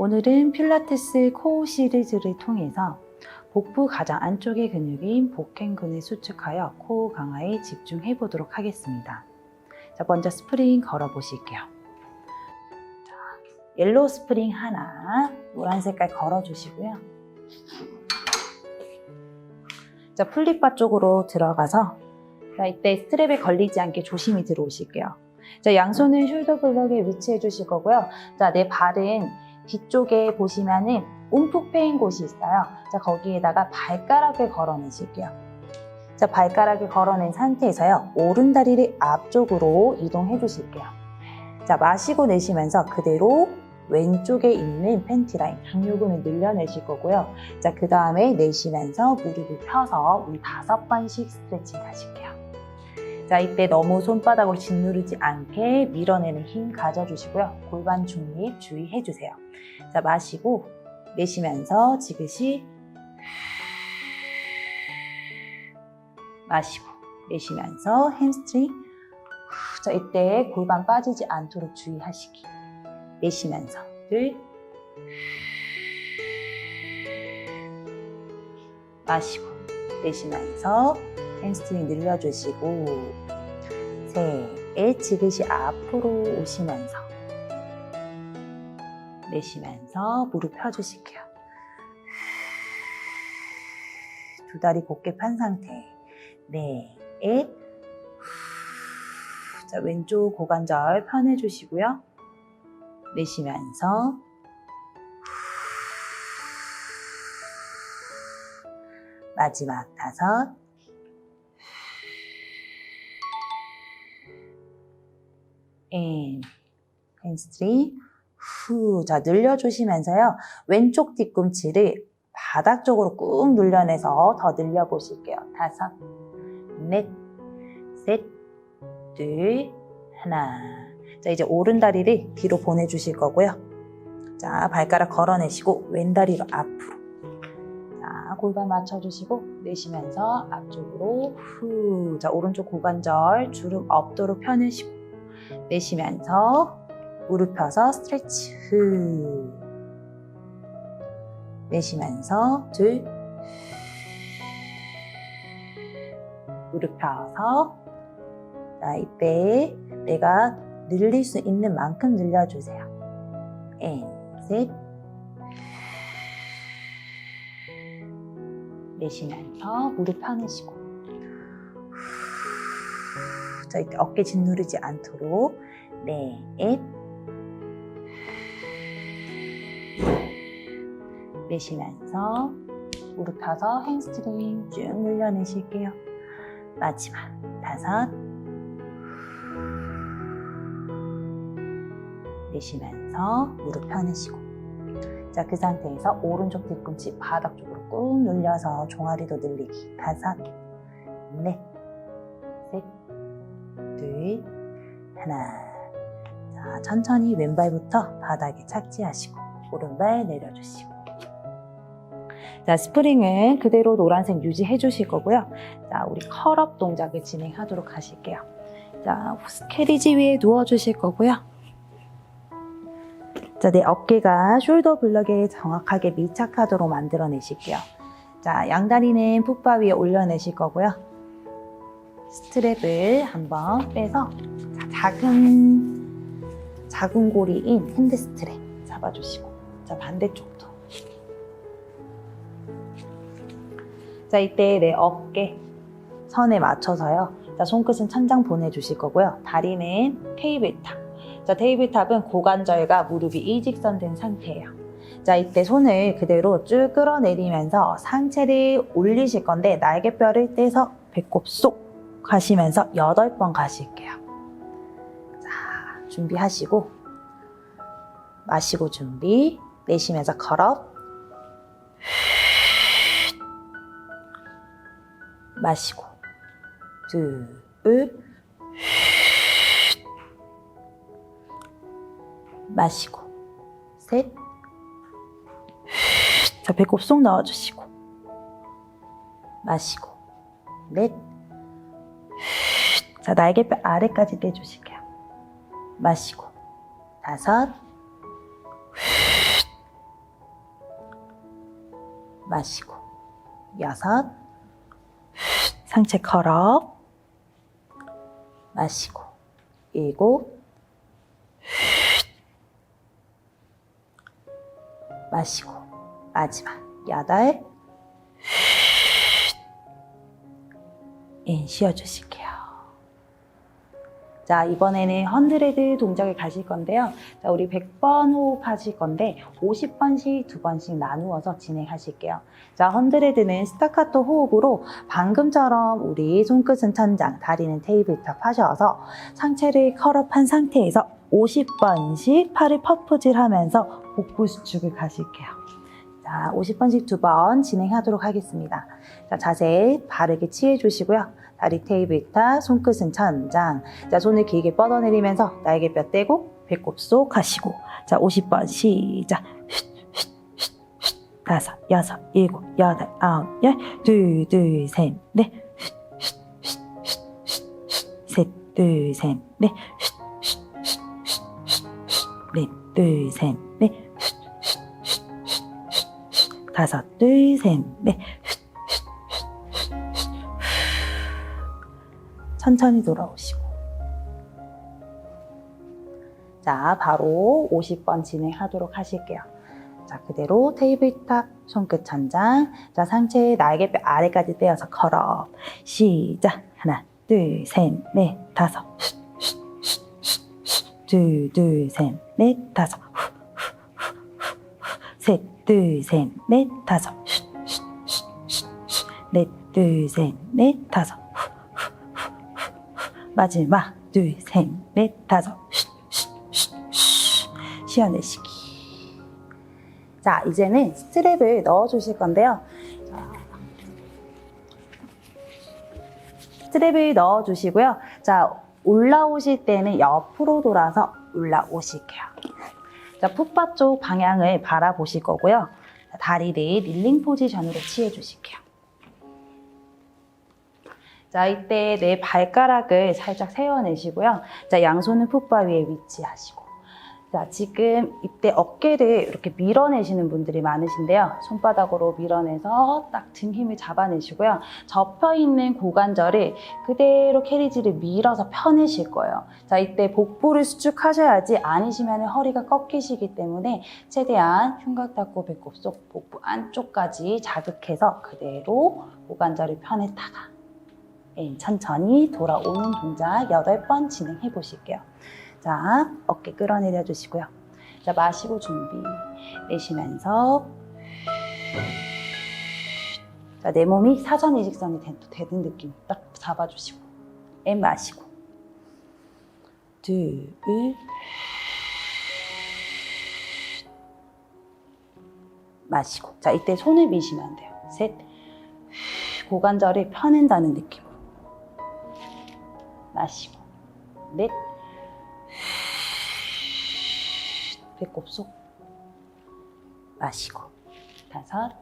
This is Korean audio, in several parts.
오늘은 필라테스 코어 시리즈를 통해서 복부 가장 안쪽의 근육인 복행근을 수축하여 코어 강화에 집중해 보도록 하겠습니다. 자, 먼저 스프링 걸어 보실게요. 자, 옐로우 스프링 하나, 노란 색깔 걸어 주시고요. 자, 플립바 쪽으로 들어가서 자, 이때 스트랩에 걸리지 않게 조심히 들어오실게요. 자, 양손은 숄더 블럭에 위치해 주실 거고요. 자, 내 발은 뒤쪽에 보시면은 움푹 패인 곳이 있어요. 자, 거기에다가 발가락을 걸어내실게요. 자, 발가락을 걸어낸 상태에서요. 오른 다리를 앞쪽으로 이동해 주실게요. 자, 마시고 내쉬면서 그대로 왼쪽에 있는 팬티 라인, 당뇨근을 늘려내실 거고요. 자, 그 다음에 내쉬면서 무릎을 펴서 우리 다섯 번씩 스트레칭 하실게요. 자, 이때 너무 손바닥으로 짓누르지 않게 밀어내는 힘 가져주시고요. 골반 중립 주의해 주세요. 자, 마시고 내쉬면서 지그시 마시고 내쉬면서 햄스트링 자, 이때 골반 빠지지 않도록 주의하시기. 내쉬면서 둘 마시고 내쉬면서 햄스트링 늘려주시고 셋 지그시 앞으로 오시면서 내쉬면서 무릎 펴주실게요. 두 다리 곧게 판 상태. 넷. 자, 왼쪽 고관절 펴내주시고요. 내쉬면서 마지막 다섯. 앤 햄스트링 후. 자, 늘려주시면서요. 왼쪽 뒤꿈치를 바닥 쪽으로 꾹 눌려내서 더 늘려보실게요. 다섯, 넷, 셋, 둘, 하나. 자, 이제 오른 다리를 뒤로 보내주실 거고요. 자, 발가락 걸어내시고 왼 다리로 앞으로. 자, 골반 맞춰주시고 내쉬면서 앞쪽으로 후. 자, 오른쪽 고관절 주름 없도록 펴내시고 내쉬면서 무릎 펴서 스트레치. 후 내쉬면서 둘. 무릎 펴서 자 이때 내가 늘릴 수 있는 만큼 늘려주세요. 앤셋. 내쉬면서 무릎 펴내시고 자 이때 어깨 짓누르지 않도록. 넷 내쉬면서 무릎 펴서 햄스트링 쭉 늘려내실게요. 마지막 다섯. 내쉬면서 무릎 펴내시고. 자 그 상태에서 오른쪽 뒤꿈치 바닥 쪽으로 꾹 눌려서 종아리도 늘리기 다섯 하나 자 천천히 왼발부터 바닥에 착지하시고 오른발 내려주시고 자, 스프링은 그대로 노란색 유지해 주실 거고요. 자, 우리 컬업 동작을 진행하도록 하실게요. 자, 캐리지 위에 누워 주실 거고요. 자, 내 어깨가 숄더 블럭에 정확하게 밀착하도록 만들어 내실게요. 자, 양다리는 풋바 위에 올려내실 거고요. 스트랩을 한번 빼서 자, 작은 작은 고리인 핸드 스트랩 잡아주시고 자 반대쪽도 자, 이때 내 어깨 선에 맞춰서요. 자, 손끝은 천장 보내주실 거고요. 다리는 테이블탑. 자, 테이블탑은 고관절과 무릎이 일직선 된 상태예요. 자, 이때 손을 그대로 쭉 끌어내리면서 상체를 올리실 건데 날개뼈를 떼서 배꼽 쏙 가시면서 8번 가실게요. 자, 준비하시고 마시고 준비 내쉬면서 걸어 마시고. 둘. 마시고. 셋. 자, 배꼽 쏙 넣어주시고. 마시고. 넷. 자, 날개뼈 아래까지 떼주실게요 마시고. 다섯. 마시고. 여섯. 상체 컬업. 마시고. 일곱. 마시고. 마지막. 여덟. 인 쉬어 주실게요. 자, 이번에는 헌드레드 동작을 가실 건데요. 자, 우리 100번 호흡 하실 건데 50번씩 두 번씩 나누어서 진행하실게요. 자, 헌드레드는 스타카토 호흡으로 방금처럼 우리 손끝은 천장, 다리는 테이블탑 하셔서 상체를 컬업한 상태에서 50번씩 팔을 퍼프질 하면서 복부 수축을 가실게요. 자, 50번씩 두 번 진행하도록 하겠습니다. 자, 자세 바르게 취해 주시고요. 다리 테이블탑, 손끝은 천장. 자, 손을 길게 뻗어내리면서 날개뼈 떼고 배꼽 속 하시고. 자, 50번 시작. 다섯, 여섯, 일곱, 여덟, 아홉, 열. 둘, 둘, 셋, 넷. 셋, 둘, 셋, 넷. 넷, 둘, 셋, 넷. 다섯, 둘, 셋, 넷. 천천히 돌아오시고. 자, 바로 50번 진행하도록 하실게요. 자, 그대로 테이블탑, 손끝 천장. 자, 상체 날개뼈 아래까지 떼어서 컬업. 시작. 하나, 둘, 셋, 넷, 다섯. 둘, 둘, 셋, 넷, 다섯. 셋, 둘, 셋, 넷, 다섯. 넷, 둘, 셋, 넷, 다섯. 마지막 둘, 셋, 넷, 다섯. 쉬어내시기. 자, 이제는 스트랩을 넣어 주실 건데요. 자, 스트랩을 넣어 주시고요. 자, 올라오실 때는 옆으로 돌아서 올라오실게요. 자, 풋바 쪽 방향을 바라보실 거고요. 자, 다리를 릴링 포지션으로 취해 주실게요. 자, 이때 내 발가락을 살짝 세워내시고요. 자, 양손은 풋바 위에 위치하시고. 자, 지금 이때 어깨를 이렇게 밀어내시는 분들이 많으신데요. 손바닥으로 밀어내서 딱 등 힘을 잡아내시고요. 접혀 있는 고관절을 그대로 캐리지를 밀어서 펴내실 거예요. 자, 이때 복부를 수축하셔야지 아니시면 허리가 꺾이시기 때문에 최대한 흉곽 닫고 배꼽 속 복부 안쪽까지 자극해서 그대로 고관절을 펴냈다가 예, 천천히 돌아오는 동작 8번 진행해 보실게요. 자, 어깨 끌어내려 주시고요. 자, 마시고 준비. 내쉬면서. 자, 내 몸이 사전 이직선이 되- 되는 느낌 딱 잡아주시고. 앤 마시고. 둘, 마시고. 자, 이때 손을 미시면 안 돼요. 셋. 고관절을 펴낸다는 느낌으로. 마시고. 넷. 배꼽 속. 마시고. 다섯.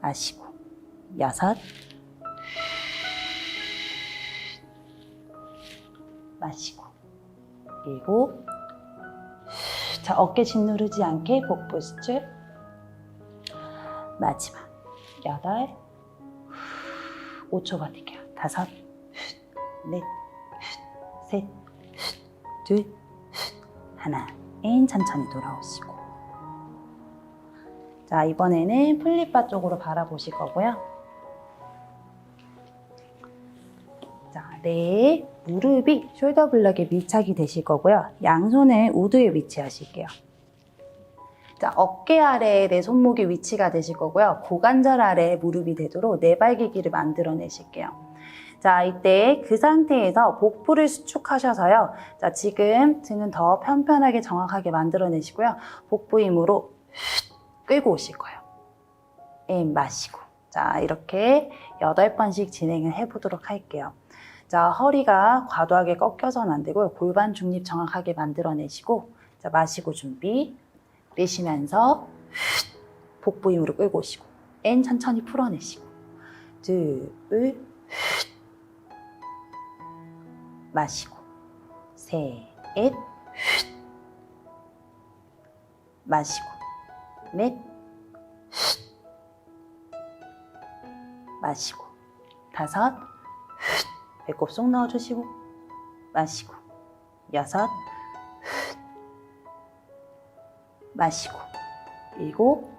마시고. 여섯. 마시고. 일곱. 자 어깨 짓누르지 않게 복부 수축 마지막. 여덟 5초 버틸게요 다섯 넷 셋, 둘, 하나. 인 천천히 돌아오시고. 자, 이번에는 플립바 쪽으로 바라보실 거고요. 자, 내 무릎이 숄더 블럭에 밀착이 되실 거고요. 양손을 우드에 위치하실게요. 자, 어깨 아래에 내 손목이 위치가 되실 거고요. 고관절 아래에 무릎이 되도록 네발기기를 만들어내실게요. 자, 이때 그 상태에서 복부를 수축하셔서요. 자, 지금 등은 더 편편하게 정확하게 만들어내시고요. 복부 힘으로 끌고 오실 거예요. 앤 마시고. 자, 이렇게 8번씩 진행을 해보도록 할게요. 자, 허리가 과도하게 꺾여서는 안 되고요. 골반 중립 정확하게 만들어내시고, 자, 마시고 준비. 내쉬면서 복부 힘으로 끌고 오시고, 앤 천천히 풀어내시고, 둘, 마시고 셋 마시고 넷 마시고 다섯 배꼽 쏙 넣어주시고 마시고 여섯 마시고 일곱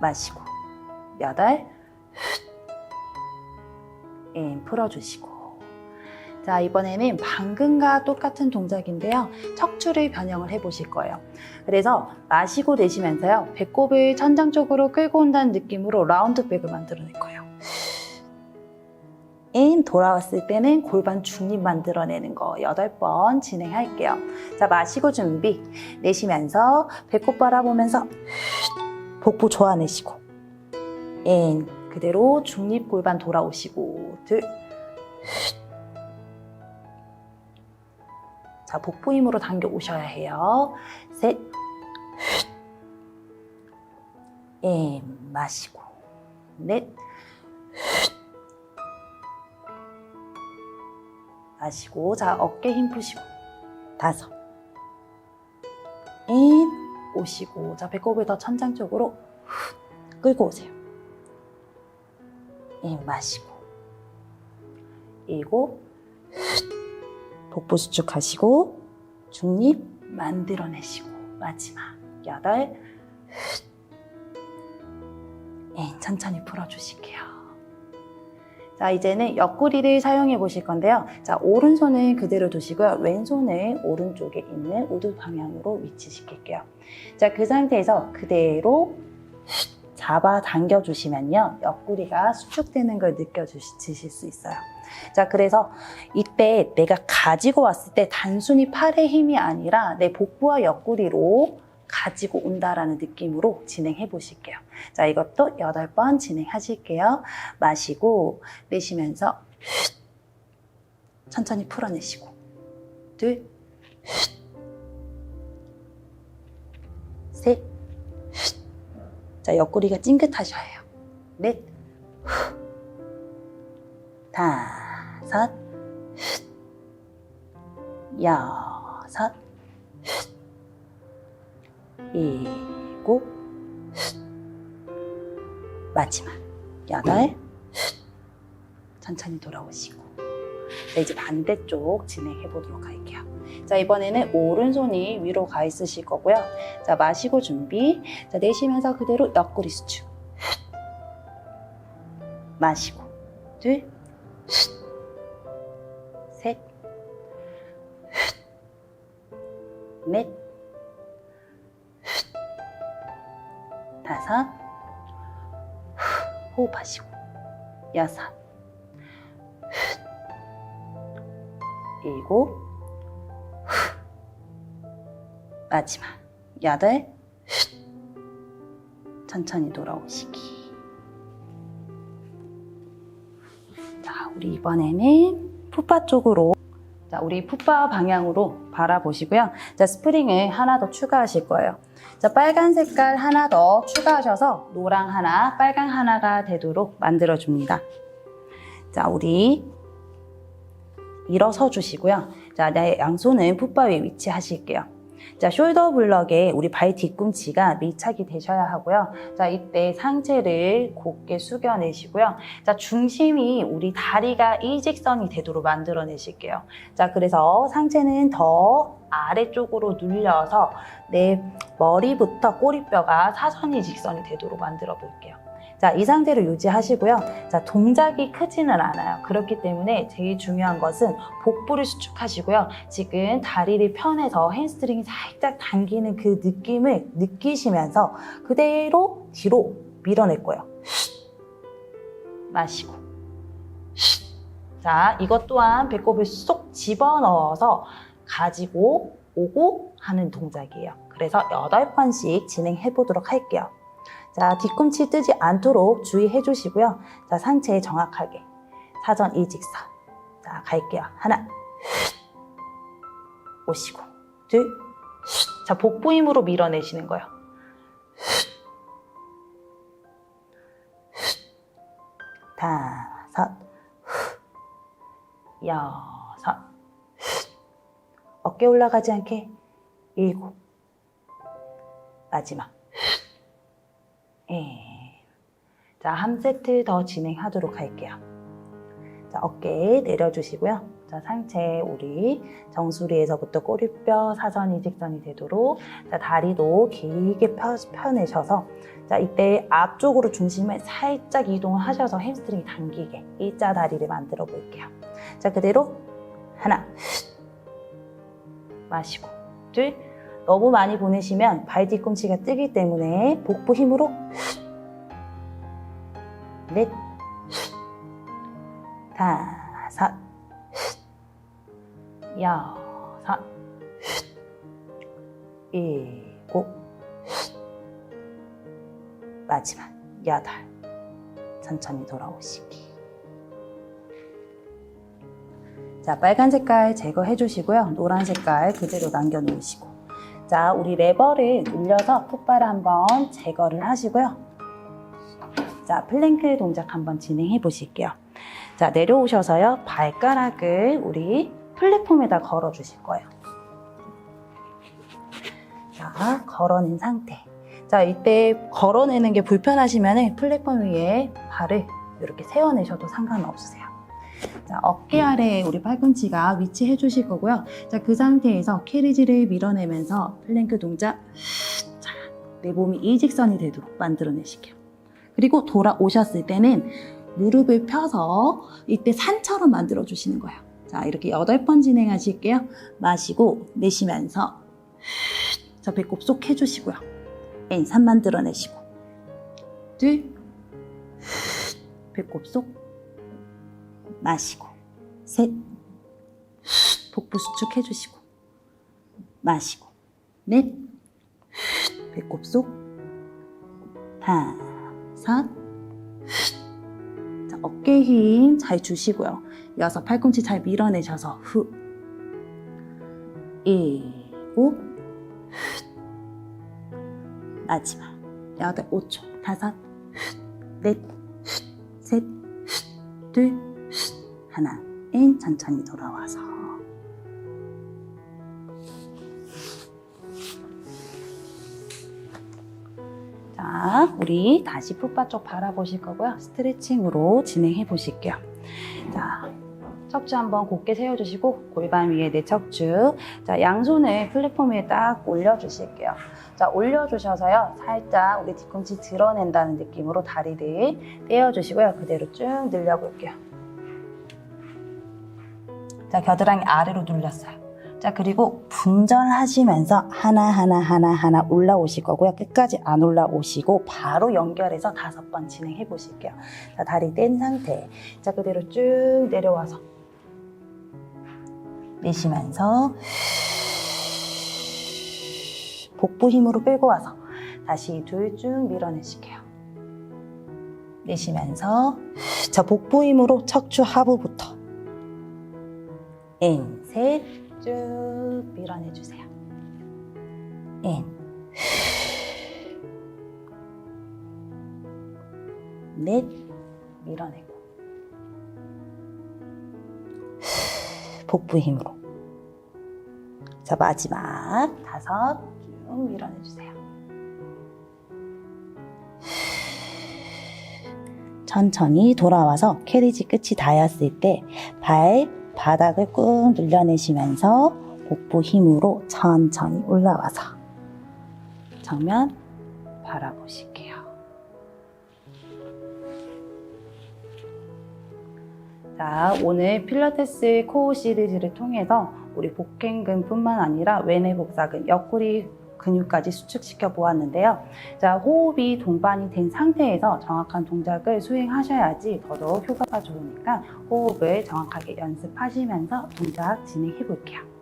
마시고 여덟. 인 풀어주시고. 자 이번에는 방금과 똑같은 동작인데요. 척추를 변형을 해 보실 거예요. 그래서 마시고 내쉬면서요. 배꼽을 천장 쪽으로 끌고 온다는 느낌으로 라운드 백을 만들어낼 거예요 인 돌아왔을 때는 골반 중립 만들어내는 거 8번 진행할게요 자 마시고 준비 내쉬면서 배꼽 바라보면서 복부 좋아내시고 인 그대로 중립 골반 돌아오시고 둘 자, 복부 힘으로 당겨 오셔야 해요. 셋. 인 마시고. 넷. 마시고. 자, 어깨 힘 푸시고. 다섯. 인 오시고. 자, 배꼽을 더 천장 쪽으로 끌고 오세요. 인 마시고. 일곱. 복부 수축하시고 중립 만들어내시고 마지막 여덟 예, 천천히 풀어주실게요. 자 이제는 옆구리를 사용해 보실 건데요. 자 오른손은 그대로 두시고요. 왼손을 오른쪽에 있는 우두 방향으로 위치시킬게요. 자 그 상태에서 그대로 잡아 당겨 주시면요. 옆구리가 수축되는 걸 느껴지실 수 있어요. 자, 그래서 이때 내가 가지고 왔을 때 단순히 팔의 힘이 아니라 내 복부와 옆구리로 가지고 온다라는 느낌으로 진행해 보실게요. 자, 이것도 8번 진행하실게요. 마시고, 내쉬면서, 천천히 풀어내시고, 둘, 셋, 자, 옆구리가 찡긋하셔야 해요. 넷, 다섯, 여섯, 일곱, 마지막 여덟, 천천히 돌아오시고 자, 이제 반대쪽 진행해 보도록 할게요. 자, 이번에는 오른손이 위로 가 있으실 거고요. 자, 마시고 준비. 자, 내쉬면서 그대로 옆구리 수축. 마시고. 둘. 셋. 넷. 다섯. 호흡하시고. 여섯. 일곱. 마지막 여덟 천천히 돌아오시기 자 우리 이번에는 푸파 쪽으로 자 우리 푸파 방향으로 바라보시고요. 자 스프링을 하나 더 추가하실 거예요. 자 빨간 색깔 하나 더 추가하셔서 노랑 하나 빨강 하나가 되도록 만들어 줍니다. 자 우리 일어서 주시고요. 자내 양손은 푸파 위에 위치하실게요 자, 숄더 블럭에 우리 발 뒤꿈치가 밀착이 되셔야 하고요. 자, 이때 상체를 곧게 숙여내시고요. 자, 중심이 우리 다리가 일직선이 되도록 만들어내실게요. 자, 그래서 상체는 더 아래쪽으로 눌려서 내 머리부터 꼬리뼈가 사선이 직선이 되도록 만들어 볼게요. 자, 이 상태로 유지하시고요. 자, 동작이 크지는 않아요. 그렇기 때문에 제일 중요한 것은 복부를 수축하시고요. 지금 다리를 펴내서 햄스트링이 살짝 당기는 그 느낌을 느끼시면서 그대로 뒤로 밀어낼 거예요. 마시고. 자, 이것 또한 배꼽을 쏙 집어넣어서 가지고 오고 하는 동작이에요. 그래서 8번씩 진행해 보도록 할게요. 자, 뒤꿈치 뜨지 않도록 주의해 주시고요. 자, 상체 정확하게. 사전 일직선. 자, 갈게요. 하나. 오시고. 둘. 자, 복부 힘으로 밀어내시는 거예요. 다섯. 여섯. 어깨 올라가지 않게. 일곱. 마지막. 예. 자, 한 세트 더 진행하도록 할게요. 자, 어깨 내려주시고요. 자, 상체 우리 정수리에서부터 꼬리뼈 사선이 직선이 되도록 자, 다리도 길게 펴, 펴내셔서 자, 이때 앞쪽으로 중심을 살짝 이동을 하셔서 햄스트링이 당기게 일자 다리를 만들어 볼게요. 자, 그대로 하나 마시고 둘 너무 많이 보내시면 발 뒤꿈치가 뜨기 때문에 복부 힘으로 넷 다섯 여섯 일곱 마지막 여덟. 천천히 돌아오시기. 자 빨간 색깔 제거해 주시고요. 노란 색깔 그대로 남겨 놓으시고 자 우리 레버를 늘려서 풋바를 한번 제거를 하시고요. 자 플랭크 동작 한번 진행해 보실게요. 자 내려오셔서요. 발가락을 우리 플랫폼에다 걸어 주실 거예요. 자 걸어낸 상태. 자 이때 걸어내는 게 불편하시면 플랫폼 위에 발을 이렇게 세워내셔도 상관없으세요 자 어깨 아래에 우리 팔꿈치가 위치해 주실 거고요. 자 그 상태에서 캐리지를 밀어내면서 플랭크 동작 자, 내 몸이 일직선이 되도록 만들어내실게요. 그리고 돌아오셨을 때는 무릎을 펴서 이때 산처럼 만들어 주시는 거예요. 자 이렇게 여덟 번 진행하실게요. 마시고 내쉬면서 자 배꼽 쏙 해주시고요. 엔, 산 만들어내시고 둘 배꼽 쏙 마시고. 셋. 복부 수축해 주시고. 마시고. 넷. 배꼽 속. 다섯 자, 어깨 힘 잘 주시고요. 여섯 팔꿈치 잘 밀어내셔서 후. 일곱. 마지막. 여덟 오초. 다섯. 넷셋둘 하나 인 천천히 돌아와서. 자 우리 다시 풋바 쪽 바라보실 거고요. 스트레칭으로 진행해 보실게요. 자 척추 한번 곧게 세워주시고 골반 위에 내 척추. 자 양손을 플랫폼 위에 딱 올려주실게요. 자 올려주셔서요. 살짝 우리 뒤꿈치 드러낸다는 느낌으로 다리를 떼어주시고요. 그대로 쭉 늘려볼게요 자, 겨드랑이 아래로 눌렸어요. 자, 그리고 분전하시면서 하나하나 하나하나 올라오실 거고요. 끝까지 안 올라오시고 바로 연결해서 다섯 번 진행해 보실게요. 자, 다리 뗀 상태. 자, 그대로 쭉 내려와서 내쉬면서 복부 힘으로 끌고 와서 다시 둘 쭉 밀어내실게요. 내쉬면서 자, 복부 힘으로 척추 하부부터 인, 셋, 쭉 밀어내주세요. 인, 넷, 밀어내고. 복부 힘으로. 자, 마지막 다섯, 쭉 밀어내주세요. 천천히 돌아와서 캐리지 끝이 닿았을 때 발, 바닥을 꾹 눌려내시면서 복부 힘으로 천천히 올라와서 정면 바라보실게요. 자, 오늘 필라테스 코어 시리즈를 통해서 우리 복행근뿐만 아니라 외내 복사근, 옆구리 근육까지 수축시켜 보았는데요. 자, 호흡이 동반이 된 상태에서 정확한 동작을 수행하셔야지 더더욱 효과가 좋으니까 호흡을 정확하게 연습하시면서 동작 진행해 볼게요.